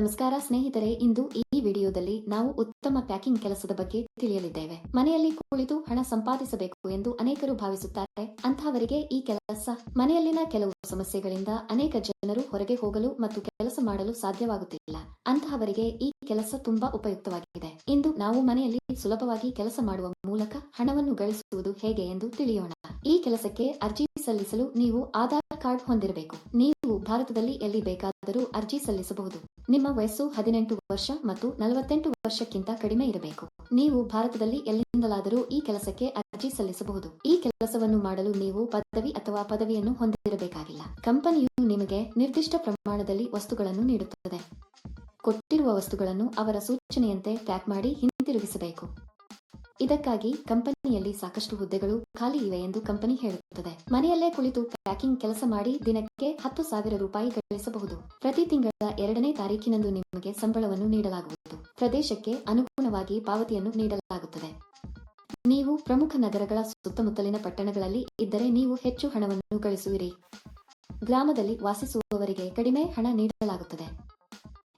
ನಮಸ್ಕಾರ ಸ್ನೇಹಿತರೆ, ಇಂದು ಈ ವಿಡಿಯೋದಲ್ಲಿ ನಾವು ಉತ್ತಮ ಪ್ಯಾಕಿಂಗ್ ಕೆಲಸದ ಬಗ್ಗೆ ತಿಳಿಯಲಿದ್ದೇವೆ. ಮನೆಯಲ್ಲಿ ಕುಳಿತು ಹಣ ಸಂಪಾದಿಸಬೇಕು ಎಂದು ಅನೇಕರು ಭಾವಿಸುತ್ತಾರೆ. ಅಂತಹವರಿಗೆ ಈ ಕೆಲಸ, ಮನೆಯಲ್ಲಿನ ಕೆಲವು ಸಮಸ್ಯೆಗಳಿಂದ ಅನೇಕ ಜನರು ಹೊರಗೆ ಹೋಗಲು ಮತ್ತು ಕೆಲಸ ಮಾಡಲು ಸಾಧ್ಯವಾಗುತ್ತಿಲ್ಲ. ಅಂತಹವರಿಗೆ ಈ ಕೆಲಸ ತುಂಬಾ ಉಪಯುಕ್ತವಾಗಿದೆ. ಇಂದು ನಾವು ಮನೆಯಲ್ಲಿ ಸುಲಭವಾಗಿ ಕೆಲಸ ಮಾಡುವ ಮೂಲಕ ಹಣವನ್ನು ಗಳಿಸುವುದು ಹೇಗೆ ಎಂದು ತಿಳಿಯೋಣ. ಈ ಕೆಲಸಕ್ಕೆ ಅರ್ಜಿ ಸಲ್ಲಿಸಲು ನೀವು ಆಧಾರ್ ಕಾರ್ಡ್ ಹೊಂದಿರಬೇಕು. ನೀವು ಭಾರತದಲ್ಲಿ ಎಲ್ಲಿ ಬೇಕಾದರೂ ಅರ್ಜಿ ಸಲ್ಲಿಸಬಹುದು. ನಿಮ್ಮ ವಯಸ್ಸು ಹದಿನೆಂಟು ವರ್ಷ ಮತ್ತು ನಲವತ್ತೆಂಟು ವರ್ಷಕ್ಕಿಂತ ಕಡಿಮೆ ಇರಬೇಕು. ನೀವು ಭಾರತದಲ್ಲಿ ಎಲ್ಲಿಂದಲಾದರೂ ಈ ಕೆಲಸಕ್ಕೆ ಅರ್ಜಿ ಸಲ್ಲಿಸಬಹುದು. ಈ ಕೆಲಸವನ್ನು ಮಾಡಲು ನೀವು ಪದವಿ ಅಥವಾ ಪದವಿಯನ್ನು ಹೊಂದಿರಬೇಕಾಗಿಲ್ಲ. ಕಂಪನಿಯು ನಿಮಗೆ ನಿರ್ದಿಷ್ಟ ಪ್ರಮಾಣದಲ್ಲಿ ವಸ್ತುಗಳನ್ನು ನೀಡುತ್ತದೆ. ಕೊಟ್ಟಿರುವ ವಸ್ತುಗಳನ್ನು ಅವರ ಸೂಚನೆಯಂತೆ ಪ್ಯಾಕ್ ಮಾಡಿ ಹಿಂತಿರುಗಿಸಬೇಕು. ಇದಕ್ಕಾಗಿ ಕಂಪನಿಯಲ್ಲಿ ಸಾಕಷ್ಟು ಹುದ್ದೆಗಳು ಖಾಲಿ ಇವೆ ಎಂದು ಕಂಪನಿ ಹೇಳುತ್ತದೆ. ಮನೆಯಲ್ಲೇ ಕುಳಿತು ಪ್ಯಾಕಿಂಗ್ ಕೆಲಸ ಮಾಡಿ ದಿನಕ್ಕೆ ಹತ್ತು ಸಾವಿರ ರೂಪಾಯಿ ಗಳಿಸಬಹುದು. ಪ್ರತಿ ತಿಂಗಳ ಎರಡನೇ ತಾರೀಕಿನಂದು ನಿಮಗೆ ಸಂಬಳವನ್ನು ನೀಡಲಾಗುವುದು. ಪ್ರದೇಶಕ್ಕೆ ಅನುಗುಣವಾಗಿ ಪಾವತಿಯನ್ನು ನೀಡಲಾಗುತ್ತದೆ. ನೀವು ಪ್ರಮುಖ ನಗರಗಳ ಸುತ್ತಮುತ್ತಲಿನ ಪಟ್ಟಣಗಳಲ್ಲಿ ಇದ್ದರೆ ನೀವು ಹೆಚ್ಚು ಹಣವನ್ನು ಗಳಿಸುವಿರಿ. ಗ್ರಾಮದಲ್ಲಿ ವಾಸಿಸುವವರಿಗೆ ಕಡಿಮೆ ಹಣ ನೀಡಲಾಗುತ್ತದೆ.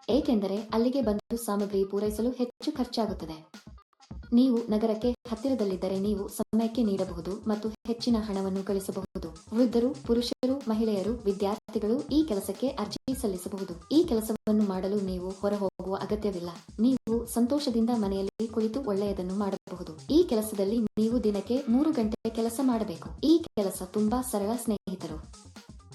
ಏಕೆಂದರೆ ಅಲ್ಲಿಗೆ ಬಂದು ಸಾಮಗ್ರಿ ಪೂರೈಸಲು ಹೆಚ್ಚು ಖರ್ಚಾಗುತ್ತದೆ. ನೀವು ನಗರಕ್ಕೆ ಹತ್ತಿರದಲ್ಲಿದ್ದರೆ ನೀವು ಸಮಯಕ್ಕೆ ನೀಡಬಹುದು ಮತ್ತು ಹೆಚ್ಚಿನ ಹಣವನ್ನು ಗಳಿಸಬಹುದು. ವೃದ್ಧರು, ಪುರುಷರು, ಮಹಿಳೆಯರು, ವಿದ್ಯಾರ್ಥಿಗಳು ಈ ಕೆಲಸಕ್ಕೆ ಅರ್ಜಿ ಸಲ್ಲಿಸಬಹುದು. ಈ ಕೆಲಸವನ್ನು ಮಾಡಲು ನೀವು ಹೊರ ಹೋಗುವ ಅಗತ್ಯವಿಲ್ಲ. ನೀವು ಸಂತೋಷದಿಂದ ಮನೆಯಲ್ಲಿ ಕುಳಿತು ಒಳ್ಳೆಯದನ್ನು ಮಾಡಬಹುದು. ಈ ಕೆಲಸದಲ್ಲಿ ನೀವು ದಿನಕ್ಕೆ ಮೂರು ಗಂಟೆ ಕೆಲಸ ಮಾಡಬೇಕು. ಈ ಕೆಲಸ ತುಂಬಾ ಸರಳ ಸ್ನೇಹಿತರು.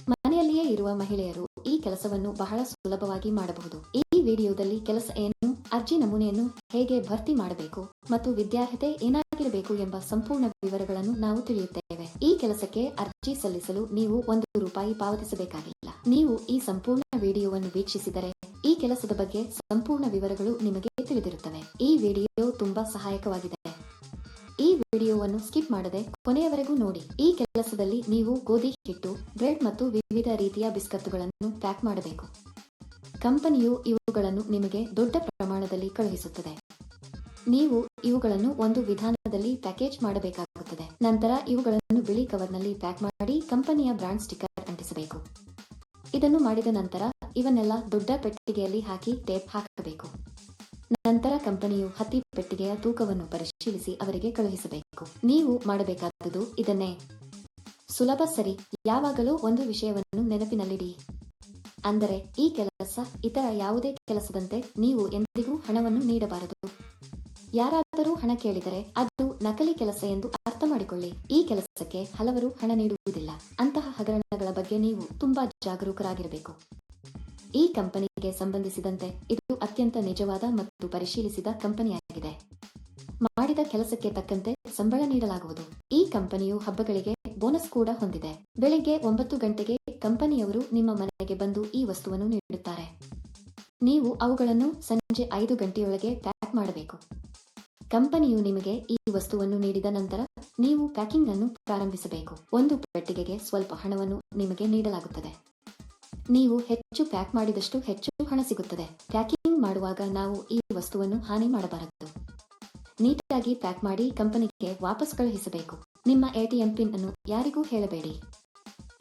ಮನೆಯಲ್ಲಿಯೇ ಇರುವ ಮಹಿಳೆಯರು ಈ ಕೆಲಸವನ್ನು ಬಹಳ ಸುಲಭವಾಗಿ ಮಾಡಬಹುದು. ಈ ವಿಡಿಯೋದಲ್ಲಿ ಕೆಲಸ ಏನು ಅರ್ಜಿ ನಮೂನೆಯನ್ನು ಹೇಗೆ ಭರ್ತಿ ಮಾಡಬೇಕು ಮತ್ತು ವಿದ್ಯಾರ್ಹತೆ ಏನಾಗಿರಬೇಕು ಎಂಬ ಸಂಪೂರ್ಣ ವಿವರಗಳನ್ನು ನಾವು ತಿಳಿಯುತ್ತೇವೆ. ಈ ಕೆಲಸಕ್ಕೆ ಅರ್ಜಿ ಸಲ್ಲಿಸಲು ನೀವು ಒಂದು ರೂಪಾಯಿ ಪಾವತಿಸಬೇಕಾಗಿಲ್ಲ. ನೀವು ಈ ಸಂಪೂರ್ಣ ವಿಡಿಯೋವನ್ನು ವೀಕ್ಷಿಸಿದರೆ ಈ ಕೆಲಸದ ಬಗ್ಗೆ ಸಂಪೂರ್ಣ ವಿವರಗಳು ನಿಮಗೆ ತಿಳಿದಿರುತ್ತವೆ. ಈ ವಿಡಿಯೋ ತುಂಬಾ ಸಹಾಯಕವಾಗಿದೆ. ಈ ವಿಡಿಯೋವನ್ನು ಸ್ಕಿಪ್ ಮಾಡದೆ ಕೊನೆಯವರೆಗೂ ನೋಡಿ. ಈ ಕೆಲಸದಲ್ಲಿ ನೀವು ಗೋಧಿ ಹಿಟ್ಟು, ಬ್ರೆಡ್ ಮತ್ತು ವಿವಿಧ ರೀತಿಯ ಬಿಸ್ಕತ್ತುಗಳನ್ನು ಪ್ಯಾಕ್ ಮಾಡಬೇಕು. ಕಂಪನಿಯು ಇವುಗಳನ್ನು ನಿಮಗೆ ದೊಡ್ಡ ಪ್ರಮಾಣದಲ್ಲಿ ಕಳುಹಿಸುತ್ತದೆ. ನೀವು ಇವುಗಳನ್ನು ಒಂದು ವಿಧಾನದಲ್ಲಿ ಪ್ಯಾಕೇಜ್ ಮಾಡಬೇಕಾಗುತ್ತದೆ. ನಂತರ ಇವುಗಳನ್ನು ಬಿಳಿ ಕವರ್ನಲ್ಲಿ ಪ್ಯಾಕ್ ಮಾಡಿ ಕಂಪನಿಯ ಬ್ರಾಂಡ್ ಸ್ಟಿಕ್ಕರ್ ಅಂಟಿಸಬೇಕು. ಇದನ್ನು ಮಾಡಿದ ನಂತರ ಇವನ್ನೆಲ್ಲ ದೊಡ್ಡ ಪೆಟ್ಟಿಗೆಯಲ್ಲಿ ಹಾಕಿ ಟೇಪ್ ಹಾಕಬೇಕು. ನಂತರ ಕಂಪನಿಯು ಹತ್ತಿ ಪೆಟ್ಟಿಗೆಯ ತೂಕವನ್ನು ಪರಿಶೀಲಿಸಿ ಅವರಿಗೆ ಕಳುಹಿಸಬೇಕು. ನೀವು ಮಾಡಬೇಕಾದದ್ದು ಇದನ್ನೇ. ಸುಲಭ ಸರಿ, ಯಾವಾಗಲೂ ಒಂದು ವಿಷಯವನ್ನು ನೆನಪಿನಲ್ಲಿಡಿ. ಅಂದರೆ ಈ ಕೆಲಸ ಇತರ ಯಾವುದೇ ಕೆಲಸದಂತೆ ನೀವು ಎಂದಿಗೂ ಹಣವನ್ನು ನೀಡಬಾರದು. ಯಾರಾದರೂ ಹಣ ಕೇಳಿದರೆ ಅದು ನಕಲಿ ಕೆಲಸ ಎಂದು ಅರ್ಥ ಮಾಡಿಕೊಳ್ಳಿ. ಈ ಕೆಲಸಕ್ಕೆ ಹಲವರು ಹಣ ನೀಡುವುದಿಲ್ಲ. ಅಂತಹ ಹಗರಣಗಳ ಬಗ್ಗೆ ನೀವು ತುಂಬಾ ಜಾಗರೂಕರಾಗಿರಬೇಕು. ಈ ಕಂಪನಿಗೆ ಸಂಬಂಧಿಸಿದಂತೆ ಇದು ಅತ್ಯಂತ ನಿಜವಾದ ಮತ್ತು ಪರಿಶೀಲಿಸಿದ ಕಂಪನಿಯಾಗಿದೆ. ಮಾಡಿದ ಕೆಲಸಕ್ಕೆ ತಕ್ಕಂತೆ ಸಂಬಳ ನೀಡಲಾಗುವುದು. ಈ ಕಂಪನಿಯು ಹಬ್ಬಗಳಿಗೆ ಬೋನಸ್ ಕೂಡ ಹೊಂದಿದೆ. ಬೆಳಿಗ್ಗೆ ಒಂಬತ್ತು ಗಂಟೆಗೆ ಕಂಪನಿಯವರು ನಿಮ್ಮ ಮನೆಗೆ ಬಂದು ಈ ವಸ್ತುವನ್ನು ನೀಡುತ್ತಾರೆ. ನೀವು ಅವುಗಳನ್ನು ಸಂಜೆ ಐದು ಗಂಟೆಯೊಳಗೆ ಪ್ಯಾಕ್ ಮಾಡಬೇಕು. ಕಂಪನಿಯು ನಿಮಗೆ ಈ ವಸ್ತುವನ್ನು ನೀಡಿದ ನಂತರ ನೀವು ಪ್ಯಾಕಿಂಗ್ ಅನ್ನು ಪ್ರಾರಂಭಿಸಬೇಕು. ಒಂದು ಪೆಟ್ಟಿಗೆಗೆ ಸ್ವಲ್ಪ ಹಣವನ್ನು ನಿಮಗೆ ನೀಡಲಾಗುತ್ತದೆ. ನೀವು ಹೆಚ್ಚು ಪ್ಯಾಕ್ ಮಾಡಿದಷ್ಟು ಹೆಚ್ಚು ಹಣ ಸಿಗುತ್ತದೆ. ಪ್ಯಾಕಿಂಗ್ ಮಾಡುವಾಗ ನಾವು ಈ ವಸ್ತುವನ್ನು ಹಾನಿ ಮಾಡಬಾರದು. ನೀಟಾಗಿ ಪ್ಯಾಕ್ ಮಾಡಿ ಕಂಪನಿಗೆ ವಾಪಸ್ ಕಳುಹಿಸಬೇಕು. ನಿಮ್ಮ ಎಟಿಎಂ ಪಿನ್ ಅನ್ನು ಯಾರಿಗೂ ಹೇಳಬೇಡಿ.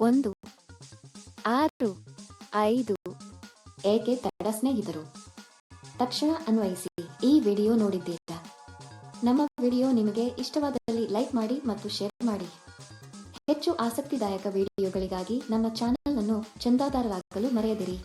ಒಂದು, ಆರು, ಐದು, ಏಕೆ ತಡ ಸ್ನೇಹಿತರು? ತಕ್ಷಣ ಅನ್ವಯಿಸಿ, ಈ ವಿಡಿಯೋ ನೋಡಿದ್ದೀರಾ? ನಮ್ಮ ವಿಡಿಯೋ ನಿಮಗೆ ಇಷ್ಟವಾದಲ್ಲಿ ಲೈಕ್ ಮಾಡಿ ಮತ್ತು ಶೇರ್ ಮಾಡಿ. ಹೆಚ್ಚು ಆಸಕ್ತಿದಾಯಕ ವಿಡಿಯೋಗಳಿಗಾಗಿ ನಮ್ಮ ಚಾನೆಲ್ ಅನ್ನು ಚಂದಾದಾರರಾಗಲು ಮರೆಯದಿರಿ.